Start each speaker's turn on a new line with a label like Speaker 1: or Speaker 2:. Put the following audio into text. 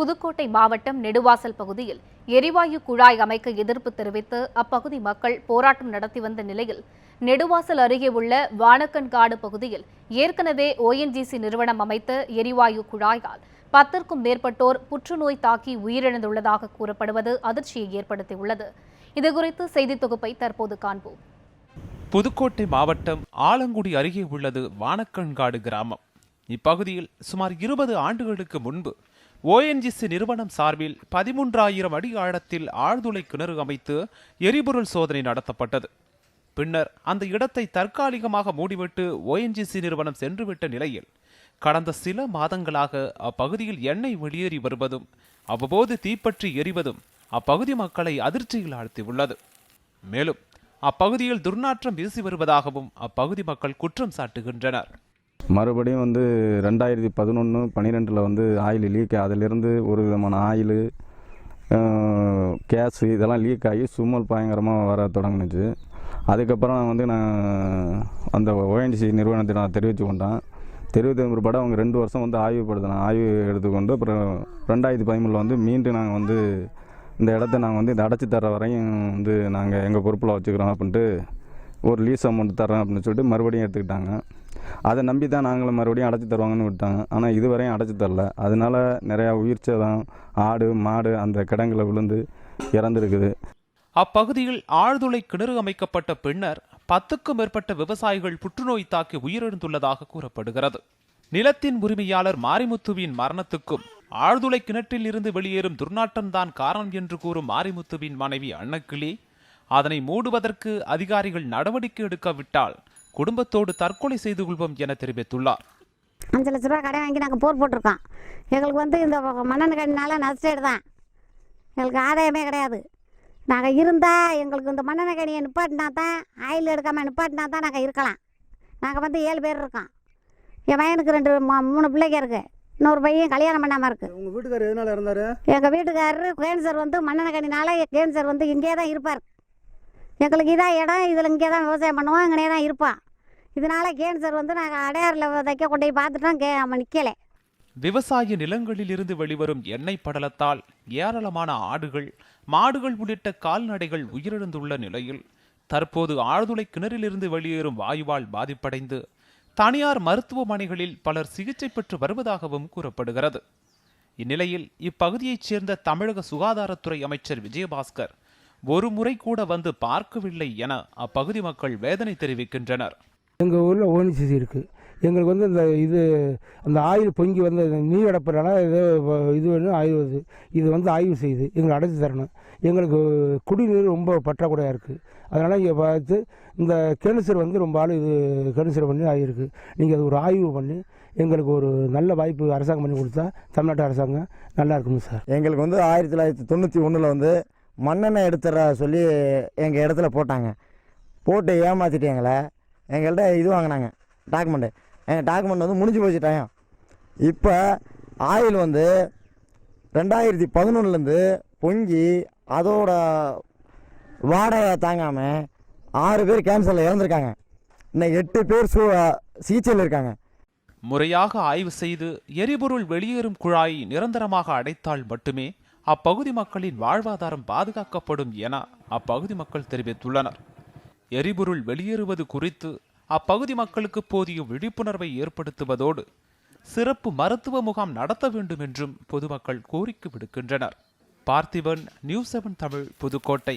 Speaker 1: புதுக்கோட்டை மாவட்டம் நெடுவாசல் பகுதியில் எரிவாயு குழாய் அமைக்க எதிர்ப்பு தெரிவித்து அப்பகுதி மக்கள் போராட்டம் நடத்தி வந்த நிலையில் நெடுவாசல் அருகே உள்ள வானக்கன்காடு பகுதியில் ஏற்கனவே ஓஎன்ஜிசி நிறுவனம் அமைத்த எரிவாயு குழாயால் பத்திற்கும் மேற்பட்டோர் புற்றுநோய் தாக்கி உயிரிழந்துள்ளதாக கூறப்படுவது அதிர்ச்சியை ஏற்படுத்தியுள்ளது. இதுகுறித்து செய்தி தொகுப்பை தற்போது காண்போம்.
Speaker 2: புதுக்கோட்டை மாவட்டம் ஆலங்குடி அருகே உள்ளது வானக்கண்காடு கிராமம். இப்பகுதியில் சுமார் இருபது ஆண்டுகளுக்கு முன்பு ஓஎன்ஜிசி நிறுவனம் சார்பில் பதிமூன்றாயிரம் அடி ஆழத்தில் ஆழ்துளை கிணறு அமைத்து எரிபொருள் சோதனை நடத்தப்பட்டது. பின்னர் அந்த இடத்தை தற்காலிகமாக மூடிவிட்டு ஓஎன்ஜிசி நிறுவனம் சென்றுவிட்ட நிலையில் கடந்த சில மாதங்களாக அப்பகுதியில் எண்ணெய் வெளியேறி வருவதும் அவ்வப்போது தீப்பற்றி எரிவதும் அப்பகுதி மக்களை அதிர்ச்சியில் ஆழ்த்தியுள்ளது. மேலும் அப்பகுதியில் துர்நாற்றம் வீசி வருவதாகவும் அப்பகுதி மக்கள் குற்றம் சாட்டுகின்றனர்.
Speaker 3: மறுபடியும் வந்து ரெண்டாயிரத்தி பதினொன்று பன்னிரெண்டில் வந்து ஆயில் லீக் அதிலிருந்து ஒரு விதமான ஆயில் கேஸு இதெல்லாம் லீக் ஆகி சுமல் பயங்கரமாக வர தொடங்கினுச்சு. அதுக்கப்புறம் வந்து நான் அந்த ஓஎன்ஜிசி நிறுவனத்தை நான் தெரிவித்து கொண்டேன். தெரிவித்த பிற்பாடு அவங்க ரெண்டு வருஷம் வந்து ஆய்வு படுத்தினேன் ஆய்வு எடுத்துக்கொண்டு அப்புறம் ரெண்டாயிரத்தி பதிமூணில் வந்து மீண்டும் நாங்கள் வந்து இந்த இடத்த நாங்கள் வந்து இதை அடைச்சி தர வரையும் வந்து நாங்கள் எங்கள் பொறுப்பில் வச்சுக்கிறோம் அப்படின்ட்டு ஒரு லீஸ் அமௌண்ட் தரேன் அப்படின்னு சொல்லிட்டு மறுபடியும் எடுத்துக்கிட்டாங்க. அதை நம்பி தான் நாங்களும் மறுபடியும் அடைச்சி தருவாங்கன்னு விட்டாங்க. ஆனால் இதுவரையும் அடைச்சி தரல. அதனால நிறையா உயிர் சேதம் ஆடு மாடு அந்த கிடங்களை விழுந்து இறந்துருக்குது.
Speaker 2: அப்பகுதியில் ஆழ்துளை கிணறு அமைக்கப்பட்ட பின்னர் பத்துக்கும் மேற்பட்ட விவசாயிகள் புற்றுநோய் தாக்கி உயிரிழந்துள்ளதாக கூறப்படுகிறது. நிலத்தின் உரிமையாளர் மாரிமுத்துவின் மரணத்துக்கும் ஆழ்துளை கிணற்றில் இருந்து வெளியேறும் துர்நாற்றம்தான் காரணம் என்று கூறும் மாரிமுத்துவின் மனைவி அன்னக்கிளி அதனை மூடுவதற்கு அதிகாரிகள் நடவடிக்கை எடுக்காவிட்டால் குடும்பத்தோடு தற்கொலை செய்து கொள்வோம் என தெரிவித்துள்ளார்.
Speaker 4: அஞ்சு லட்ச ரூபா கடன் வாங்கி நாங்கள் போர் போட்டிருக்கோம். எங்களுக்கு வந்து இந்த மண்ணெண்ணெய் கண்ணினால நஷ்டேடு தான். எங்களுக்கு ஆதாயமே கிடையாது. நாங்கள் இருந்தால் எங்களுக்கு இந்த மண்ணெண்ணெய் கனியை நிப்பாட்டினா தான் ஆயில் எடுக்காமல் நிப்பாட்டினா தான் நாங்கள் இருக்கலாம். நாங்கள் வந்து ஏழு பேர் இருக்கோம். என் பையனுக்கு ரெண்டு ம- மூணு பிள்ளைங்க இருக்குது இன்னொரு பையன் கல்யாணம் பண்ணாமல் இருக்குது
Speaker 5: உங்க வீட்டுக்காரர் எதனால இறந்தாரு?
Speaker 4: எங்கள் வீட்டுக்காரரு கேன்சர் வந்து மண்ணெண்ணெய் கண்ணினால கேன்சர் வந்து இங்கே தான் இருப்பார். எங்களுக்கு இதான் இடம் இதில் இங்கே தான் விவசாயம் பண்ணுவோம் இங்கே தான் இருப்போம். இதனால கேன்சர் வந்து நாங்கள் அடையாறில் தைக்க கொண்டு போய் பார்த்துட்டோம். கே நம்ம நிற்கலை
Speaker 2: விவசாய நிலங்களில் இருந்து வெளிவரும் எண்ணெய் படலத்தால் ஏராளமான ஆடுகள் மாடுகள் உள்ளிட்ட கால்நடைகள் உயிரிழந்துள்ள நிலையில் தற்போது ஆழ்துளை கிணறிலிருந்து வெளியேறும் வாயுவால் பாதிப்படைந்து தனியார் மருத்துவமனைகளில் பலர் சிகிச்சை பெற்று வருவதாகவும் கூறப்படுகிறது. இந்நிலையில் இப்பகுதியைச் சேர்ந்த தமிழக சுகாதாரத்துறை அமைச்சர் விஜயபாஸ்கர் ஒரு முறை கூட வந்து பார்க்கவில்லை என அப்பகுதி மக்கள் வேதனை தெரிவிக்கின்றனர்.
Speaker 5: எங்கள் ஊரில் ஓனிசிசி இருக்குது எங்களுக்கு வந்து இந்த இது அந்த ஆயில் பொங்கி வந்து நீர் அடைப்புறனால இது இது வேணும் ஆய்வு வருது இது வந்து ஆய்வு செய்யுது எங்களை அடைச்சி தரணும். எங்களுக்கு குடிநீர் ரொம்ப பற்றாக்குறையாக இருக்குது அதனால் இங்கே பார்த்து இந்த கேன்சர் வந்து ரொம்ப ஆள் இது கேன்சர் பண்ணி ஆகியிருக்கு நீங்கள் அது ஒரு ஆய்வு பண்ணி எங்களுக்கு ஒரு நல்ல வாய்ப்பு அரசாங்கம் பண்ணி கொடுத்தா தமிழ்நாட்டு அரசாங்கம் நல்லா இருக்குங்க சார்.
Speaker 6: எங்களுக்கு வந்து ஆயிரத்தி தொள்ளாயிரத்தி தொண்ணூற்றி ஒன்றில் வந்து மண்ணெண்ணெய் எடுத்துற சொல்லி எங்கள் இடத்துல போட்டாங்க. போட்டு ஏமாற்றிட்டு எங்களை எங்கள்கிட்ட இது வாங்கினாங்க டாக்குமெண்ட்டு எங்கள் டாக்குமெண்ட் வந்து முடிஞ்சு போச்சு டைம் இப்போ ஆயில் வந்து ரெண்டாயிரத்தி பதினொன்றுலேருந்து பொங்கி அதோட வாடகை தாங்காமல் ஆறு பேர் கேன்சரில் இறந்துருக்காங்க. இன்னும் எட்டு பேர் சு சிகிச்சையில் இருக்காங்க.
Speaker 2: முறையாக ஆய்வு செய்து எரிபொருள் வெளியேறும் குழாயை நிரந்தரமாக அடைத்தால் மட்டுமே அப்பகுதி மக்களின் வாழ்வாதாரம் பாதுகாக்கப்படும் என அப்பகுதி மக்கள் தெரிவித்துள்ளனர். எரிபொருள் வெளியேறுவது குறித்து அப்பகுதி மக்களுக்கு போதிய விழிப்புணர்வை ஏற்படுத்துவதோடு சிறப்பு மருத்துவ முகாம் நடத்த வேண்டும் என்றும் பொதுமக்கள் கோரிக்கை விடுக்கின்றனர். Parthiban news seven Tamil Pudukkottai.